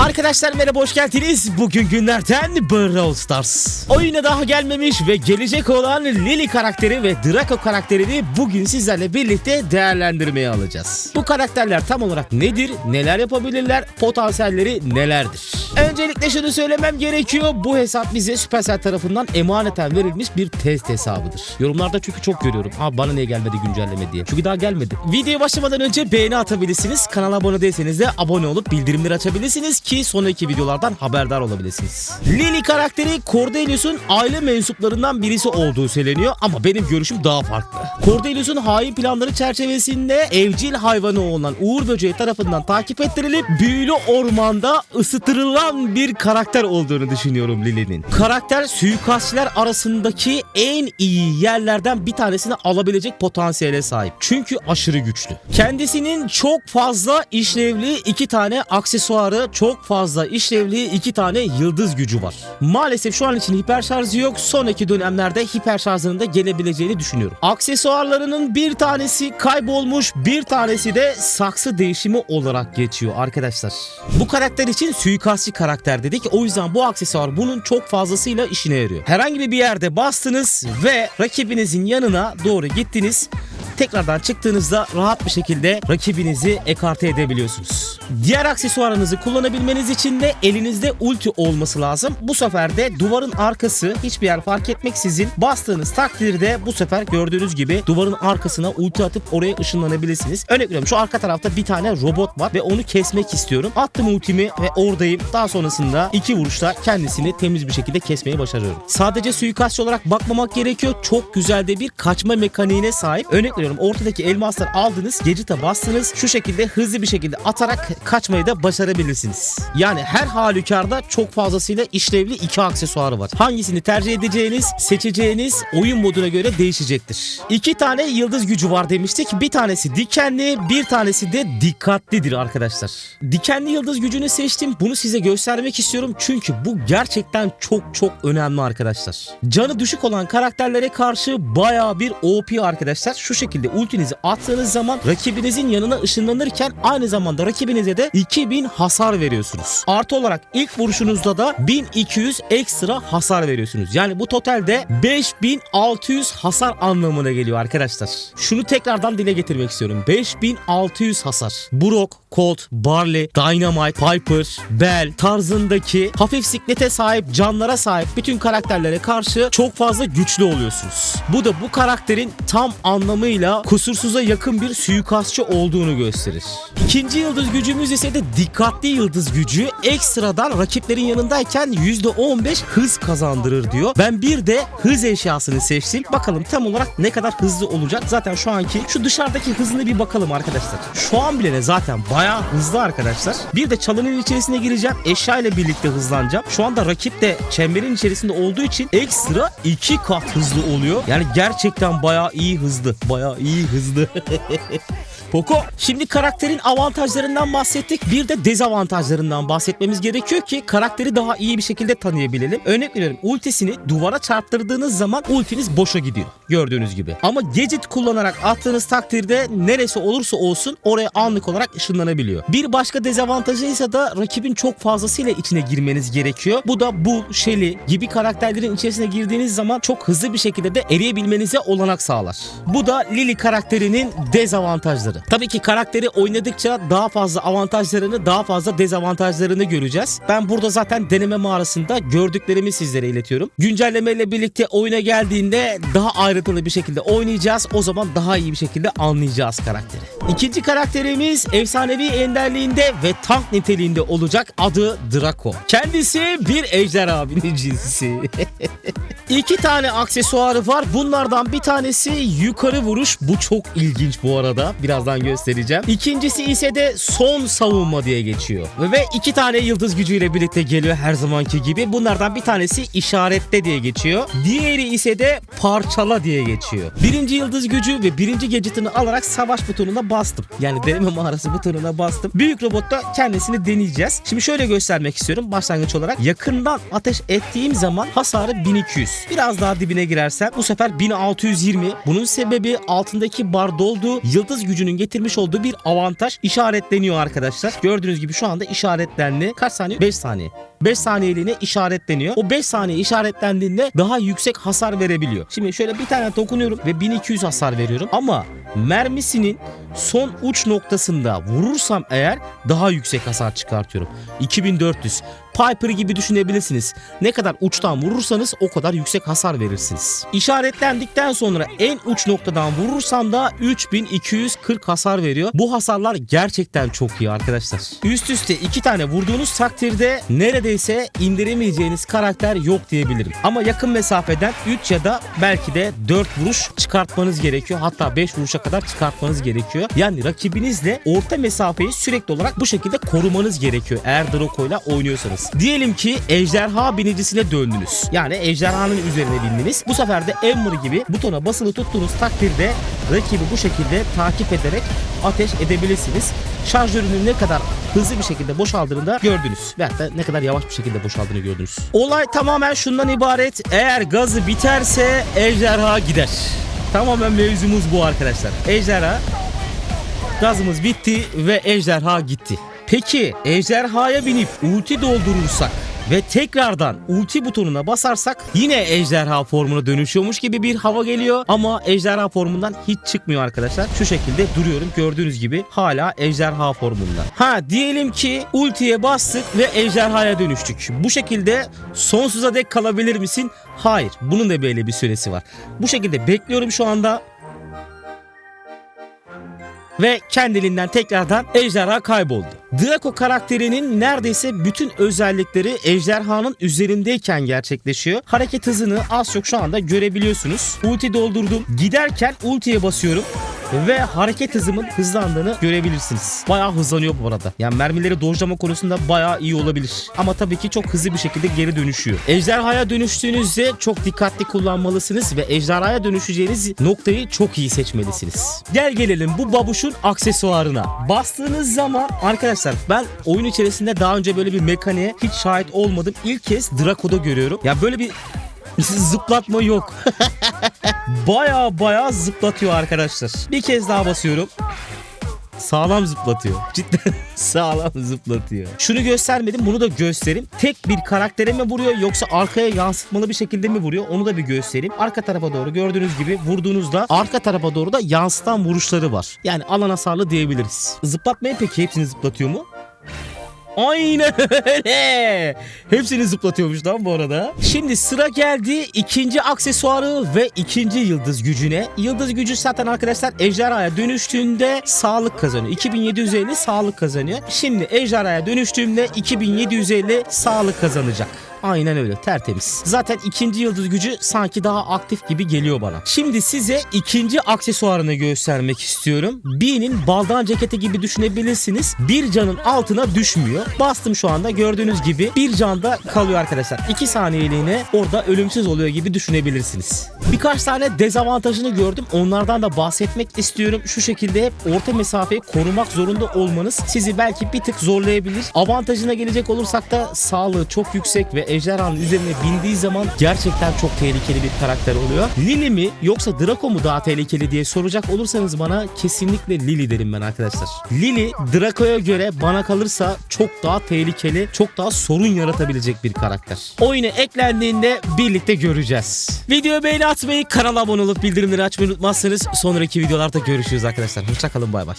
Arkadaşlar merhaba hoş geldiniz. Bugün günlerden Brawl Stars. Oyuna daha gelmemiş ve gelecek olan Lily karakteri ve Draco karakterini bugün sizlerle birlikte değerlendirmeye alacağız. Bu karakterler tam olarak nedir, neler yapabilirler, potansiyelleri nelerdir? Öncelikle şunu söylemem gerekiyor. Bu hesap bize Supercell tarafından emaneten verilmiş bir test hesabıdır. Yorumlarda çünkü çok görüyorum. Abi bana niye gelmedi güncelleme diye. Çünkü daha gelmedi. Videoya başlamadan önce beğeni atabilirsiniz. Kanala abone değilseniz de abone olup bildirimleri açabilirsiniz ki sonraki videolardan haberdar olabilirsiniz. Lily karakteri Cordelius'un aile mensuplarından birisi olduğu söyleniyor ama benim görüşüm daha farklı. Cordelius'un hain planları çerçevesinde evcil hayvanı olan Uğur Böceği tarafından takip ettirilip büyülü ormanda ısıtırılan bir karakter olduğunu düşünüyorum Lily'nin. Karakter suikastçiler arasındaki en iyi yerlerden bir tanesini alabilecek potansiyele sahip. Çünkü aşırı güçlü. Kendisinin çok fazla işlevli iki tane aksesuarı, çok fazla işlevli iki tane yıldız gücü var. Maalesef şu an için hiper şarjı yok. Sonraki dönemlerde hiper şarjının da gelebileceğini düşünüyorum. Aksesuarlarının bir tanesi kaybolmuş, bir tanesi de saksı değişimi olarak geçiyor arkadaşlar. Bu karakter için suikastçı karakter dedik. O yüzden bu aksesuar bunun çok fazlasıyla işine yarıyor. Herhangi bir yerde bastınız ve rakibinizin yanına doğru gittiniz. Tekrardan çıktığınızda rahat bir şekilde rakibinizi ekarte edebiliyorsunuz. Diğer aksesuarınızı kullanabilmeniz için de elinizde ulti olması lazım. Bu sefer de duvarın arkası hiçbir yer fark etmeksizin bastığınız takdirde bu sefer gördüğünüz gibi duvarın arkasına ulti atıp oraya ışınlanabilirsiniz. Örnek veriyorum şu arka tarafta bir tane robot var ve onu kesmek istiyorum. Attım ultimi ve oradayım. Daha sonrasında iki vuruşta kendisini temiz bir şekilde kesmeyi başarıyorum. Sadece suikastçı olarak bakmamak gerekiyor. Çok güzel de bir kaçma mekaniğine sahip. Örnek veriyorum ortadaki elmaslar aldınız, Gadget'a bastınız. Şu şekilde hızlı bir şekilde atarak kaçmayı da başarabilirsiniz. Yani her halükarda çok fazlasıyla işlevli iki aksesuarı var. Hangisini tercih edeceğiniz, seçeceğiniz oyun moduna göre değişecektir. İki tane yıldız gücü var demiştik. Bir tanesi dikenli, bir tanesi de dikkatlidir arkadaşlar. Dikenli yıldız gücünü seçtim. Bunu size göstermek istiyorum. Çünkü bu gerçekten çok çok önemli arkadaşlar. Canı düşük olan karakterlere karşı bayağı bir OP arkadaşlar. Şu şekilde ultinizi attığınız zaman rakibinizin yanına ışınlanırken aynı zamanda rakibinize de 2000 hasar veriyorsunuz. Artı olarak ilk vuruşunuzda da 1200 ekstra hasar veriyorsunuz. Yani bu totalde 5600 hasar anlamına geliyor arkadaşlar. Şunu tekrardan dile getirmek istiyorum. 5600 hasar. Brock, Colt, Barley, Dynamite, Piper, Bell tarzındaki hafif siklete sahip, canlara sahip bütün karakterlere karşı çok fazla güçlü oluyorsunuz. Bu da bu karakterin tam anlamıyla kusursuza yakın bir suikastçı olduğunu gösterir. İkinci yıldız gücümüz ise de dikkatli yıldız gücü ekstradan rakiplerin yanındayken %15 hız kazandırır diyor. Ben bir de hız eşyasını seçtim. Bakalım tam olarak ne kadar hızlı olacak. Zaten şu anki şu dışarıdaki hızına bir bakalım arkadaşlar. Şu an bile ne zaten bayağı hızlı arkadaşlar. Bir de çalının içerisine gireceğim. Eşya ile birlikte hızlanacağım. Şu anda rakip de çemberin içerisinde olduğu için ekstra iki kat hızlı oluyor. Yani gerçekten bayağı iyi hızlı. Bayağı iyi hızlı. Poco. Şimdi karakterin avantajlarından bahsettik. Bir de dezavantajlarından bahsetmemiz gerekiyor ki karakteri daha iyi bir şekilde tanıyabilelim. Örnek veriyorum ultisini duvara çarptırdığınız zaman ultiniz boşa gidiyor. Gördüğünüz gibi. Ama gadget kullanarak attığınız takdirde neresi olursa olsun oraya anlık olarak ışınlanabiliyor. Bir başka dezavantajı ise da rakibin çok fazlasıyla içine girmeniz gerekiyor. Bu da Bull, Shelly gibi karakterlerin içerisine girdiğiniz zaman çok hızlı bir şekilde de eriyebilmenize olanak sağlar. Bu da Lily karakterinin dezavantajları. Tabii ki karakteri oynadıkça daha fazla avantajlarını, daha fazla dezavantajlarını göreceğiz. Ben burada zaten deneme mağarasında gördüklerimi sizlere iletiyorum. Güncellemeyle birlikte oyuna geldiğinde daha ayrıntılı bir şekilde oynayacağız. O zaman daha iyi bir şekilde anlayacağız karakteri. İkinci karakterimiz efsanevi enderliğinde ve tank niteliğinde olacak adı Draco. Kendisi bir ejderha binicisi. İki tane aksesuarı var. Bunlardan bir tanesi yukarı vuruş. Bu çok ilginç bu arada. Birazdan göstereceğim. İkincisi ise de son savunma diye geçiyor. Ve iki tane yıldız gücüyle birlikte geliyor her zamanki gibi. Bunlardan bir tanesi işaretle diye geçiyor. Diğeri ise de parçala diye geçiyor. Birinci yıldız gücü ve birinci gadget'ını alarak savaş butonuna bastım. Yani deneme mağarası butonuna bastım. Büyük robotta kendisini deneyeceğiz. Şimdi şöyle göstermek istiyorum başlangıç olarak. Yakından ateş ettiğim zaman hasarı 1200. Biraz daha dibine girersem bu sefer 1620. Bunun sebebi altındaki bar dolduğu yıldız gücünün getirmiş olduğu bir avantaj işaretleniyor arkadaşlar. Gördüğünüz gibi şu anda işaretlendi. Kaç saniye? 5 saniye. 5 saniyeliğine işaretleniyor. O 5 saniye işaretlendiğinde daha yüksek hasar verebiliyor. Şimdi şöyle bir tane dokunuyorum ve 1200 hasar veriyorum. Ama mermisinin son uç noktasında vurursam eğer daha yüksek hasar çıkartıyorum. 2400. Piper gibi düşünebilirsiniz. Ne kadar uçtan vurursanız o kadar yüksek hasar verirsiniz. İşaretlendikten sonra en uç noktadan vurursam da 3240 hasar veriyor. Bu hasarlar gerçekten çok iyi arkadaşlar. Üst üste iki tane vurduğunuz takdirde neredeyse indiremeyeceğiniz karakter yok diyebilirim. Ama yakın mesafeden 3 ya da belki de 4 vuruş çıkartmanız gerekiyor. Hatta 5 vuruşa kadar çıkartmanız gerekiyor. Yani rakibinizle orta mesafeyi sürekli olarak bu şekilde korumanız gerekiyor. Eğer Draco oynuyorsanız. Diyelim ki ejderha binicisine döndünüz. Yani ejderhanın üzerine bindiniz. Bu sefer de Ember gibi butona basılı tuttuğunuz takdirde rakibi bu şekilde takip ederek ateş edebilirsiniz. Şarjörünün ne kadar hızlı bir şekilde boşaldığını da gördünüz. Ve hatta ne kadar yavaş bir şekilde boşaldığını gördünüz. Olay tamamen şundan ibaret. Eğer gazı biterse ejderha gider. Tamamen mevzumuz bu arkadaşlar. Ejderha Gazımız bitti ve ejderha gitti. Peki ejderhaya binip ulti doldurursak ve tekrardan ulti butonuna basarsak yine ejderha formuna dönüşüyormuş gibi bir hava geliyor ama ejderha formundan hiç çıkmıyor arkadaşlar. Şu şekilde duruyorum gördüğünüz gibi hala ejderha formunda. Ha diyelim ki ultiye bastık ve ejderhaya dönüştük. Bu şekilde sonsuza dek kalabilir misin? Hayır. Bunun da böyle bir süresi var. Bu şekilde bekliyorum şu anda ve kendiliğinden tekrardan ejderha kayboldu. Draco karakterinin neredeyse bütün özellikleri ejderhanın üzerindeyken gerçekleşiyor. Hareket hızını az çok şu anda görebiliyorsunuz. Ulti doldurdum. Giderken ultiye basıyorum ve hareket hızımın hızlandığını görebilirsiniz. Bayağı hızlanıyor bu arada. Yani mermileri dojlama konusunda bayağı iyi olabilir. Ama tabii ki çok hızlı bir şekilde geri dönüşüyor. Ejderhaya dönüştüğünüzde çok dikkatli kullanmalısınız ve ejderhaya dönüşeceğiniz noktayı çok iyi seçmelisiniz. Gel gelelim bu babuşun aksesuarına. Bastığınız zaman arkadaşlar ben oyun içerisinde daha önce böyle bir mekaniğe hiç şahit olmadım. İlk kez Draco'da görüyorum. Ya böyle bir zıplatma yok. baya baya zıplatıyor arkadaşlar. Bir kez daha basıyorum. Sağlam zıplatıyor. Cidden sağlam zıplatıyor. Şunu göstermedim bunu da göstereyim. Tek bir karaktere mi vuruyor yoksa arkaya yansıtmalı bir şekilde mi vuruyor onu da bir göstereyim. Arka tarafa doğru gördüğünüz gibi vurduğunuzda arka tarafa doğru da yansıtan vuruşları var. Yani alan hasarlı diyebiliriz. Zıplatmayı peki hepsini zıplatıyor mu? Aynen öyle. Hepsini zıplatıyormuş lan bu arada. Şimdi sıra geldi ikinci aksesuarı ve ikinci yıldız gücüne. Yıldız gücü zaten arkadaşlar ejderhaya dönüştüğünde sağlık kazanıyor. 2750 sağlık kazanıyor. Şimdi ejderhaya dönüştüğümde 2750 sağlık kazanacak. Aynen öyle tertemiz. Zaten ikinci yıldız gücü sanki daha aktif gibi geliyor bana. Şimdi size ikinci aksesuarını göstermek istiyorum. Bee'nin baldan ceketi gibi düşünebilirsiniz. Bir canın altına düşmüyor. Bastım şu anda gördüğünüz gibi bir canda kalıyor arkadaşlar. 2 saniyeliğine orada ölümsüz oluyor gibi düşünebilirsiniz. Birkaç tane dezavantajını gördüm. Onlardan da bahsetmek istiyorum. Şu şekilde hep orta mesafeyi korumak zorunda olmanız sizi belki bir tık zorlayabilir. Avantajına gelecek olursak da sağlığı çok yüksek ve ejderhanın üzerine bindiği zaman gerçekten çok tehlikeli bir karakter oluyor. Lili mi yoksa Draco mu daha tehlikeli diye soracak olursanız bana kesinlikle Lili derim ben arkadaşlar. Lili Draco'ya göre bana kalırsa çok daha tehlikeli, çok daha sorun yaratabilecek bir karakter. Oyuna eklendiğinde birlikte göreceğiz. Videoya beğeni atmayı, kanala abone olup bildirimleri açmayı unutmazsanız sonraki videolarda görüşürüz arkadaşlar. Hoşçakalın bay bay.